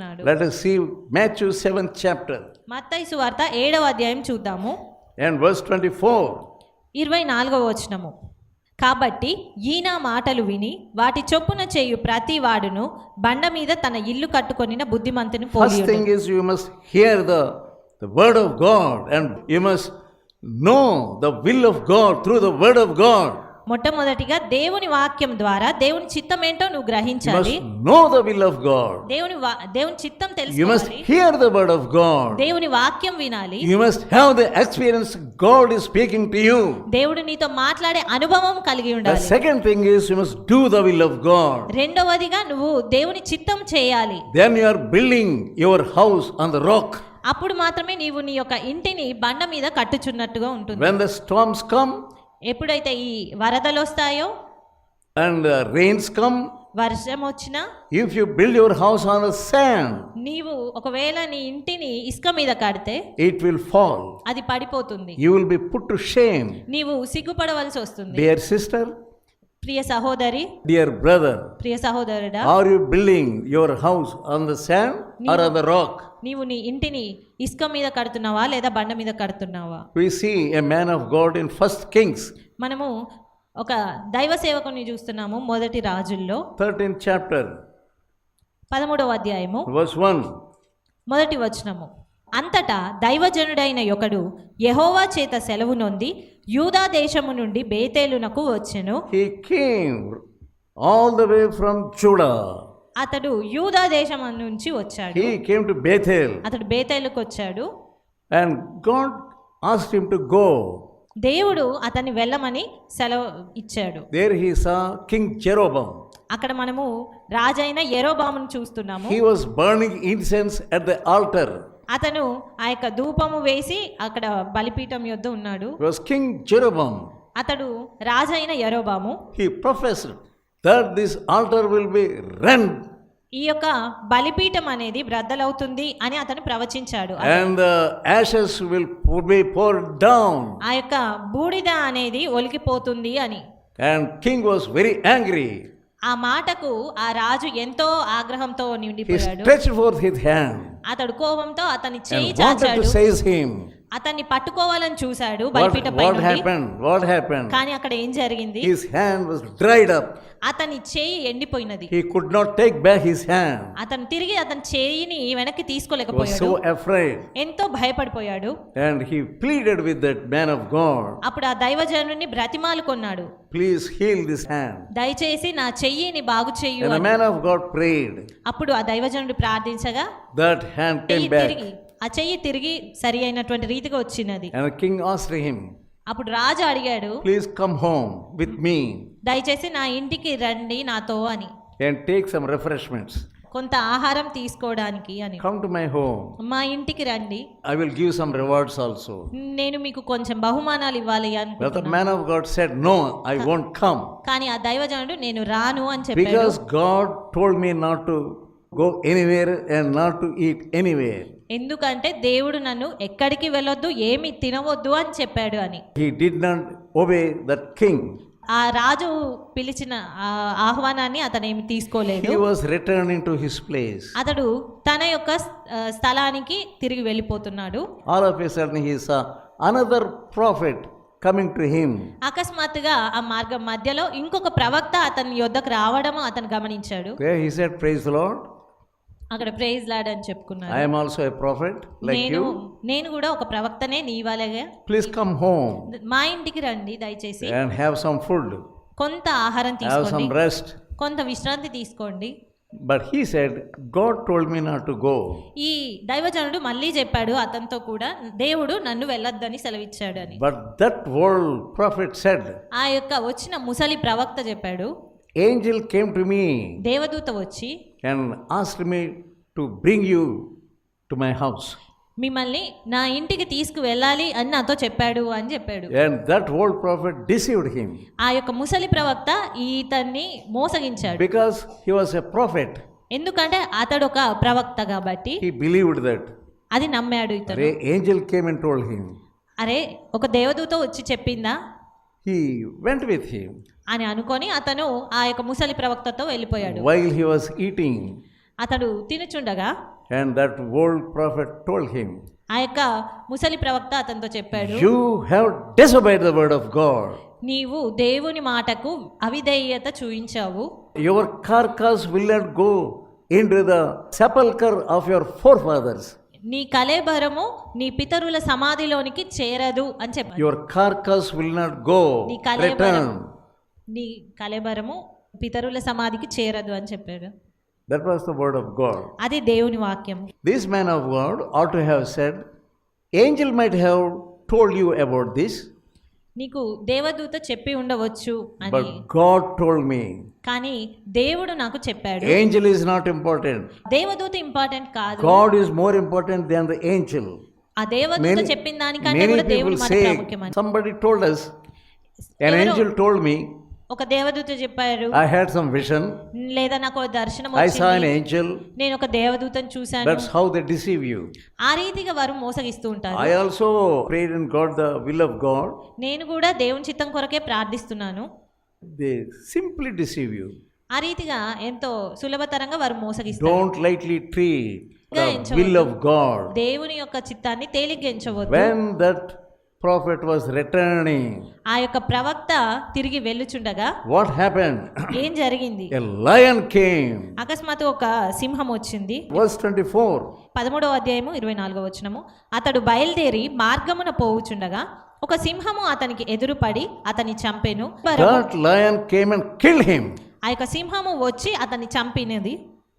చెప్తున్నాడు. Let us see మత్తయి 7 chapter మత్తయి సువార్త 7వ అధ్యాయం చూద్దాము. అండ్ వర్స్ 24 24వ వచనము. కాబట్టి ఈయన మాటలు విని వాటి చొప్పున చేయు ప్రతి వాడును బండ మీద తన ఇల్లు కట్టుకొని బుద్ధిమంతుని పోలి first thing you must hear the the word of God and you must know the will of God through the word of God మొట్టమొదటిగా దేవుని వాక్యం ద్వారా దేవుని చిత్తం ఏంటో నువ్వు గ్రహించాలి. Know the will of God దేవుని దేవుని చిత్తం తెలుసు hear the word of God దేవుని వాక్యం వినాలి. You must have the experience God is speaking to you దేవుడు నీతో మాట్లాడే అనుభవం కలిగి ఉండాలి. The second thing is you must do the will of God రెండవదిగా నువ్వు దేవుని చిత్తం చేయాలి. Then you are building your house on the rock అప్పుడు మాత్రమే నీవు నీ యొక్క ఇంటిని బండ మీద కట్టుచున్నట్టుగా ఉంటుంది. ఎప్పుడైతే ఈ వరదలు వస్తాయో? అండ్ రెయిన్స్ కమ్ వర్షం వచ్చిన? If you build your house on sand నీవు ఒకవేళ నీ ఇంటిని ఇసుక మీద కడితే ఇట్ విల్ ఫాల్ అది పడిపోతుంది. You will be put to shame నీవు సిగ్గుపడవలసి వస్తుంది. డియర్ సిస్టర్ ప్రియ సహోదరి డియర్ బ్రదర్ ప్రియ సహోదరుడా are you building your house on the sand or on the rock నీవు నీ ఇంటిని ఇసుక మీద కడుతున్నావా లేదా బండ మీద కడుతున్నావా? We see a man of God in first Kings మనము ఒక దైవ సేవకుని చూస్తున్నాము మొదటి రాజుల్లో. 13th చాప్టర్ 13వ అధ్యాయము వర్స్ 1 మొదటి వచనము. అంతటా దైవజనుడైన యొకడు యహోవా చేత సెలవు నొంది యూదా దేశము నుండి బేతేలునకు వచ్చెను. All the way from Judah అతడు యూదా దేశం నుంచి వచ్చాడు. కేమ్ టు బేతేల్ అతడు బేతేలుకు వచ్చాడు అండ్ గాడ్ టు గో దేవుడు అతన్ని వెళ్ళమని సెలవు ఇచ్చాడు. దేర్ హి సా కింగ్ జెరోబాం అక్కడ మనము రాజైన ఎరోబామును చూస్తున్నాము. He was incense at the altar అతను ఆ యొక్క ధూపము వేసి అక్కడ బలిపీఠం యొద్ద ఉన్నాడు. కింగ్ జెరోబామ్ అతడు రాజైన యరోబాము. He professor that this altar will be run ఈ యొక్క బలిపీఠం అనేది బ్రద్దలవుతుంది అని అతను ప్రవచించాడు. And the ashes will be down ఆ యొక్క బూడిద అనేది ఒలికిపోతుంది అని. కింగ్ వాస్ వెరీ యాంగ్రీ ఆ మాటకు ఆ రాజు ఎంతో ఆగ్రహంతో నిండిపోయాడు. స్ట్రెచ్ ఫోర్ అతడు కోపంతో అతని చేయి చాచాడు. అతన్ని పట్టుకోవాలని చూశాడు బలిపీఠ పై నుండి హ్యాపెండ్ వాట్ కానీ అక్కడ ఏం జరిగింది? అతని చేయి ఎండిపోయినది. He could not take back his అతను తిరిగి అతని చేయిని వెనక్కి తీసుకోలేకపోయాడు. ఎంతో భయపడిపోయాడు. And pleaded with that man of God అప్పుడు ఆ దైవజనుని బ్రతిమాలుకున్నాడు ప్లీజ్ హీల్ దయచేసి నా చెయ్యిని బాగు చెయ్యి and man of God prayed అప్పుడు ఆ దైవజనుడు ప్రార్థించగా దట్ హ్యాండ్ ఆ చెయ్యి తిరిగి సరి అయినటువంటి రీతిగా వచ్చినది. కింగ్ ఆశ్రయం అప్పుడు రాజు అడిగాడు please come home with me దయచేసి నా ఇంటికి రండి నాతో అని. టేక్ సమ్ రిఫ్రెష్మెంట్స్ కొంత ఆహారం తీసుకోవడానికి అని. కమ్ టు మై హోమ్ మా ఇంటికి రండి. I will give some rewards also నేను మీకు కొంచెం బహుమానాలు ఇవ్వాలి అనుకుంటున్నా man of God said no I won't come కానీ ఆ దైవజనుడు నేను రాను అని చెప్పాడు. Because God told me not to go anywhere and not to eat anywhere ఎందుకంటే దేవుడు నన్ను ఎక్కడికి వెళ్ళొద్దు ఏమి తినవద్దు అని చెప్పాడు అని. He did not obey that king ఆ రాజు పిలిచిన ఆహ్వానాన్ని అతను ఏమి తీసుకోలేదు. He was returning to his place అతడు తన యొక్క స్థలానికి తిరిగి వెళ్ళిపోతున్నాడు. All of a sudden he saw another coming to him అకస్మాత్తుగా ఆ మార్గం మధ్యలో ఇంకొక ప్రవక్త అతని యొద్దకు రావడం అతను గమనించాడు. హి సెడ్ ప్రైజ్ లార్డ్ అక్కడ ప్రైజ్ లాడ్ అని చెప్పుకున్నాడు. I am also a prophet like నేను you. నేను కూడా ఒక ప్రవక్తనే నీవాలగా Please come home. మా ఇంటికి రండి దయచేసి. And have some food, కొంత ఆహారం తీసుకోండి some rest. కొంత విశ్రాంతి తీసుకోండి. But he said, God told me not to go. ఈ దైవజనుడు మళ్ళీ చెప్పాడు అతనితో కూడా దేవుడు నన్ను వెళ్ళొద్దని సెలవిచ్చాడు అని But that old prophet said, ఆ యొక్క వచ్చిన ముసలి ప్రవక్త చెప్పాడు ఏంజిల్ కేమ్ టు మీ దేవదూత వచ్చి and ask me to bring you to my house మిమ్మల్ని నా ఇంటికి తీసుకువెళ్ళాలి అని నాతో చెప్పాడు అని చెప్పాడు. And that old prophet deceived him ఆ యొక్క ముసలి ప్రవక్త ఈతన్ని మోసగించాడు. Because he was a prophet ఎందుకంటే అతడు ఒక ప్రవక్త కాబట్టి హీ బిలీవ్డ్ దట్ అది నమ్మాడు ఇతను. Angel came and told him అరే ఒక దేవదూత వచ్చి చెప్పిందా? He went with him అని అనుకొని అతను ఆ యొక్క ముసలి ప్రవక్తతో వెళ్ళిపోయాడు while he was eating. అతడు తినుచుండగా and that old prophet told him, ఆ యొక్క ముసలి ప్రవక్త అతనితో చెప్పాడు You have disobeyed the word of God. నీవు దేవుని మాటకు అవిధేయత చూయించావు Your carcass will not go into the sepulchre of your forefathers. నీ కలేబరము నీ పితరుల సమాధిలోనికి చేరదు అని చెప్పాడు Your carcass will not go, నీ కలేబరం return. నీ కలేబరము పితరుల సమాధికి చేరదు అని చెప్పాడు That was the word of God. అది దేవుని వాక్యం This man of God ought to have said, Angel might have told you about this, నీకు దేవదూత చెప్పి ఉండవచ్చు బట్ గాడ్ టోల్డ్ మీ కానీ దేవుడు నాకు చెప్పాడు ఏంజెల్ ఈస్ నాట్ ఇంపార్టెంట్ దేవదూత ఇంపార్టెంట్ కాదు. God is more important than the angel ఆ దేవదూత చెప్పిన దానికంటే కూడా దేవుడు మరి somebody told us an angel told me ఒక దేవదూత చెప్పారు. ఐ హాడ్ సమ్ విజన్ లేదా నాకు దర్శనం ఐ సా ఎన్ ఏంజెల్ నేను ఒక దేవదూతను చూశాను. That's how they deceive you ఆ రీతిగా వారు మోసగిస్తూ ఉంటారు. I also prayer in God the will of God నేను కూడా దేవుని చిత్తం కొరకే ప్రార్థిస్తున్నాను. దే సింప్లీ డిసీవ్ యు ఆ రీతిగా ఎంతో సులభతరంగా వారు మోసగిస్తారు. Don't lightly treat will of God దేవుని యొక్క చిత్తాన్ని తేలిగ్గించవద్దు when that prophet was returning, ఆ యొక్క ప్రవక్త తిరిగి వెళ్ళుచుండగా what happened? ఏం జరిగింది A lion came. అకస్మాత్తు ఒక సింహం వచ్చింది Verse 24. పదమూడవ అధ్యాయము ఇరవై నాలుగో వచనము అతడు బయలుదేరి మార్గమున పోవుచుండగా ఒక సింహము అతనికి ఎదురుపడి అతని చంపెను That lion came and killed him. ఆ యొక్క సింహము వచ్చి అతన్ని చంపినది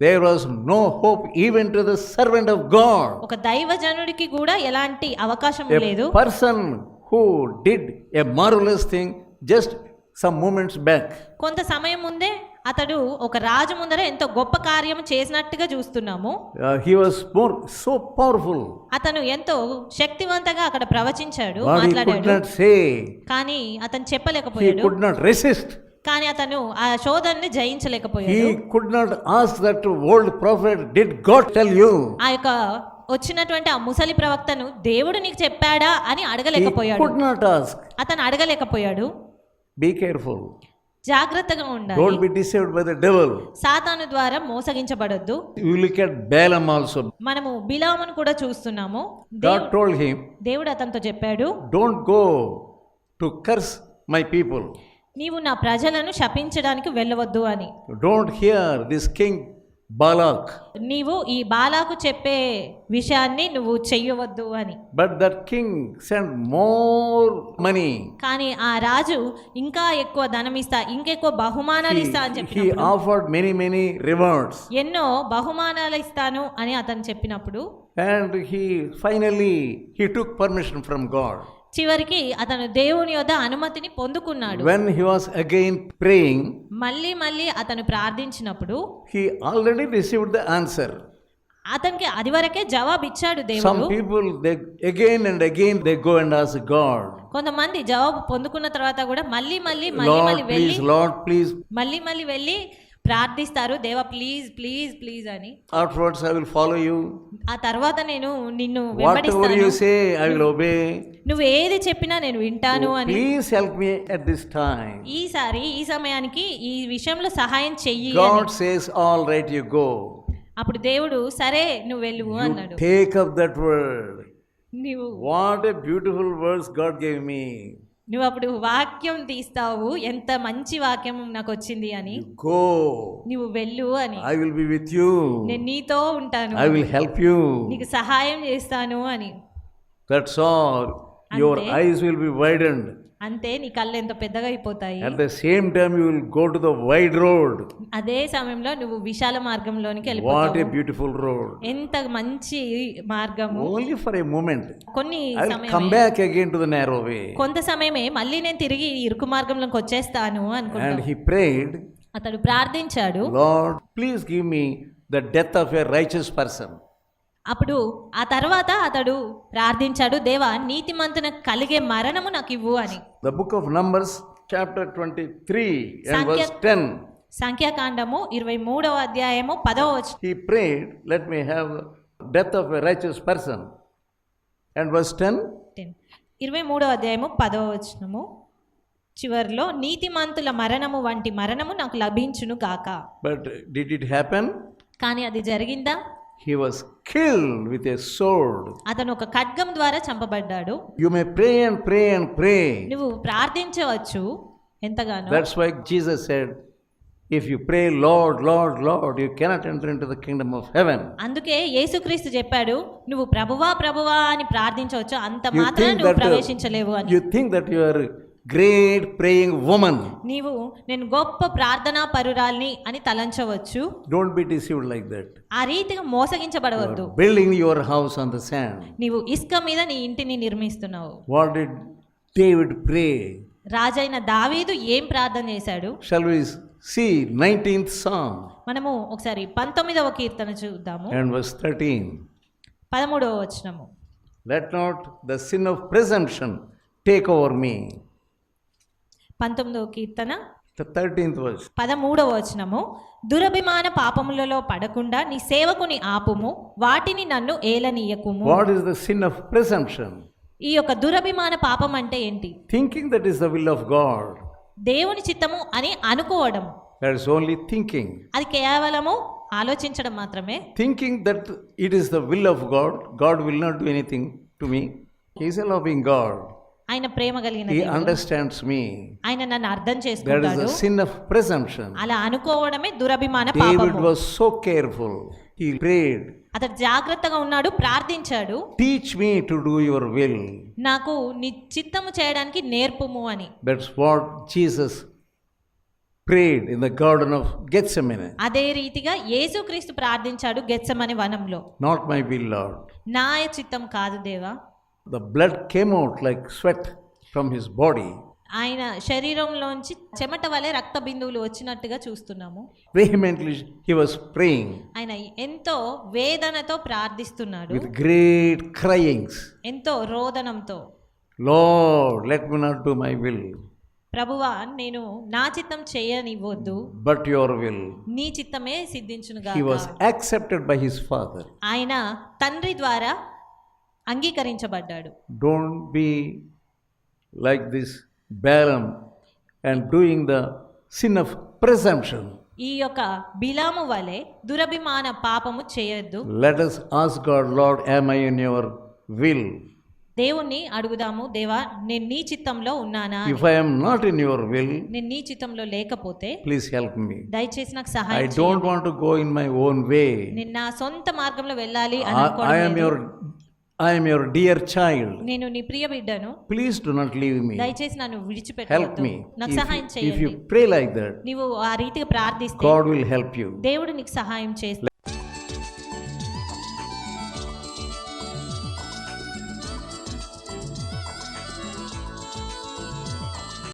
There was no hope even to the servant of God. ఒక దైవజనుడికి కూడా ఎలాంటి అవకాశం లేదు A person who did a marvelous thing just some moments back. కొంత సమయం ముందే అతడు ఒక రాజు ముందర ఎంతో గొప్ప కార్యం చేసినట్టుగా చూస్తున్నాము Uh, he was more so powerful, అతను ఎంతో శక్తివంతంగా అక్కడ ప్రవచించాడు but he could మాట్లాడాడు not say, కానీ అతను he చెప్పలేకపోయాడు could not resist. కానీ అతను ఆ శోధనని జయించలేకపోయాడు. ఆ యొక్క వచ్చినటువంటి ఆ ముసలి ప్రవక్తను దేవుడు నీకు చెప్పాడా? అని అడగలేకపోయాడు. అతను అడగలేకపోయాడు. బీ కేర్ఫుల్ జాగ్రత్తగా ఉండాలి. సాతాను ద్వారా మోసగించబడద్దు. మనము బిలామన్ కూడా చూస్తున్నాము. దేవుడు అతనితో చెప్పాడు. Don't go to curse my people నీవు నా ప్రజలను శపించడానికి వెళ్ళవద్దు అని Don't hear this king Balak. నీవు ఈ బాలాకు చెప్పే విషయాన్ని నువ్వు చెయ్యవద్దు అని But that king sent more money. కానీ ఆ రాజు ఇంకా ఎక్కువ ధనం ఇస్తా ఇంకెక్కువ బహుమానాలు ఇస్తా అని he చెప్పినప్పుడు offered many, many rewards. ఎన్నో బహుమానాలు ఇస్తాను అని అతను చెప్పినప్పుడు And he finally he took permission from God. చివరికి అతను దేవుని యొద్ అనుమతిని పొందుకున్నాడు. When he was again praying మళ్ళీ మళ్ళీ అతను ప్రార్థించినప్పుడు he already received the answer అతనికి అది వరకే జవాబు ఇచ్చాడు దేవుడు people again and again they go కొంతమంది జవాబు పొందుకున్న తర్వాత కూడా మళ్ళీ మళ్ళీ మళ్ళీ మళ్ళీ వెళ్ళి ప్లీజ్ మళ్ళీ మళ్ళీ వెళ్ళి ప్రార్థిస్తారు దేవ ప్లీజ్ ప్లీజ్ ప్లీజ్ అని. Afterwards I will follow you ఆ తర్వాత నేను నిన్ను వెంబడిస్తాను. వాట్ యు సే ఐ నువ్వు ఏది చెప్పినా నేను వింటాను అని. ప్లీజ్ అట్ దిస్ టైం ఈసారి ఈ సమయానికి ఈ విషయంలో సహాయం చెయ్యి God all right you go అప్పుడు దేవుడు సరే నువ్వు వెళ్ళు అన్నాడు. టేక్ అప్ దట్ వర్డ్ నీవు what a beautiful words God gave me నువ్వు అప్పుడు వాక్యం తీస్తావు ఎంత మంచి వాక్యం నాకు వచ్చింది అని గో నువ్వు వెళ్ళు అని. I will be with you నేను నీతో ఉంటాను. ఐ విల్ హెల్ప్ యు నీకు సహాయం చేస్తాను అని. That's all your eyes will be widened అంతే నీ కళ్ళు ఎంత పెద్దగా అయిపోతాయి. At the same time you will go to the wide road అదే సమయంలో నువ్వు విశాల మార్గంలోనికి వెళ్ళిపోతావు వాట్ ఎ బ్యూటిఫుల్ రోడ్ ఎంత మంచి మార్గం ఓన్లీ ఫర్ ఎ మూమెంట్ కొన్ని సమయం come back again to the narrow way కొంత సమయమే మళ్ళీ నేను తిరిగి ఇరుకు మార్గంలోకి వచ్చేస్తాను అనుకున్నాను అండ్ హి ప్రేడ్ అతడు ప్రార్థించాడు. Lord please give me the death of a righteous person అప్పుడు ఆ తర్వాత అతడు ప్రార్థించాడు దేవా నీతిమంతున కలిగే మరణము నాకు ఇవ్వు అని. Book of Numbers, chapter 23 and Sankhya- verse 10. సంఖ్యాకాండము ఇరవై మూడవ అధ్యాయము పదవ వచనం. He prayed, Let me have death of a righteous person. And verse 10 ఇరవై మూడవ అధ్యాయము పదవ వచనము. చివరిలో నీతిమంతుల మరణము వంటి మరణము నాకు లభించును గాక. But did it happen? కానీ అది జరిగిందా? He was killed with a sword. అతను ఒక ఖడ్గం ద్వారా చంపబడ్డాడు You may pray and pray and pray. నువ్వు ప్రార్థించవచ్చు ఎంతగానో That's why Jesus said, If you pray, Lord, Lord, Lord, you cannot enter into the kingdom of heaven. అందుకే యేసుక్రీస్తు చెప్పాడు నువ్వు ప్రభువా ప్రభువా అని ప్రార్థించవచ్చు అంత మాత్రం నువ్వు uh, ప్రవేశించలేవు అని you think that you are great praying women నీవు నేను గొప్ప ప్రార్థనా పరురాల్ని అని తలంచవచ్చు. Don't be deceived like that ఆ రీతిగా మోసగించబడవద్దు. Building your house on the sand నీవు ఇస్క మీద నీ ఇంటిని నిర్మిస్తున్నావు. వాట్ డిడ్ డేవిడ్ ప్రే రాజైన దావీదు ఏం ప్రార్థన చేశాడు? Shall we see 19th song మనము ఒకసారి 19వ కీర్తన చూద్దాము. అండ్ వర్స్ 13 13వ వచనము. Let not the sin of presumption take over me పంతొమ్మిదవ కీర్తన. థర్టీన్త్ వచనం పదమూడవ వచనము. దురభిమాన పాపములలో పడకుండా నీ సేవకుని ఆపుము. వాటిని నన్ను ఏలనీయకు what is the sin of ఈ యొక్క దురభిమాన పాపం అంటే ఏంటి? Thinking that is the will of God దేవుని చిత్తము అని అనుకోవడం. దట్ ఇస్ ఓన్లీ థింకింగ్ అది కేవలము ఆలోచించడం మాత్రమే. Thinking that it is the will of God God will not do anything to me he's a loving God ఆయన ప్రేమ కలిగిన హి అండర్స్టాండ్స్ మీ ఆయన నన్ను అర్థం చేసుకుంటాడు that is the sin of presumption అలా అనుకోవడమే దురభిమాన పాపం David was so careful he prayed అతడు జాగ్రత్తగా ఉన్నాడు ప్రార్థించాడు. Teach me to do your will నాకు నీ చిత్తము చేయడానికి నేర్పుము అని. That's what Jesus prayed in the garden of Gethsemane అదే రీతిగా యేసుక్రీస్తు ప్రార్థించాడు గెత్సెమనే వనంలో. నాట్ మై విల్ లార్డ్ నా చిత్తం కాదు దేవా. The blood came out like sweat from his body ఆయన శరీరంలోంచి చెమట వలె రక్త బిందువులు వచ్చినట్టుగా చూస్తున్నాము. వెహిమెంట్లీ హి వాస్ ఆయన ఎంతో వేదనతో ప్రార్థిస్తున్నాడు. గ్రేట్ క్రయింగ్స్ ఎంతో రోదనంతో. Lord let me not do my will ప్రభువా నేను నా చిత్తం చేయనివ్వద్దు. బట్ యువర్ విల్ నీ చిత్తమే సిద్ధించును గాక. హి బై హిస్ ఫాదర్ ఆయన తండ్రి ద్వారా అంగీకరించబడ్డాడు. Don't be like this Balaam and doing the sin of presumption ఈ యొక్క బిలాము వలె దురభిమాన పాపము చేయొద్దు. Let us ask God Lord am I in your will దేవుణ్ణి అడుగుదాము దేవా నేను నీ చిత్తంలో ఉన్నానా if I am not in your will నేను నీ చిత్తంలో లేకపోతే ప్లీజ్ హెల్ప్ మీ దయచేసి నాకు సహాయం I don't want to go in my own way నిన్న సొంత మార్గంలో వెళ్ళాలి అని అనుకోవడం I your I am your dear child నేను నీ ప్రియ బిడ్డను. Please do not leave me దయచేసి నన్ను విడిచిపెట్టు హెల్ప్ మీ నాకు సహాయం చేయండి if you pray like that నీవు ఆ రీతిగా ప్రార్థిస్తే గాడ్ విల్ హెల్ప్ యు దేవుడు నీకు సహాయం చేస్తాడు.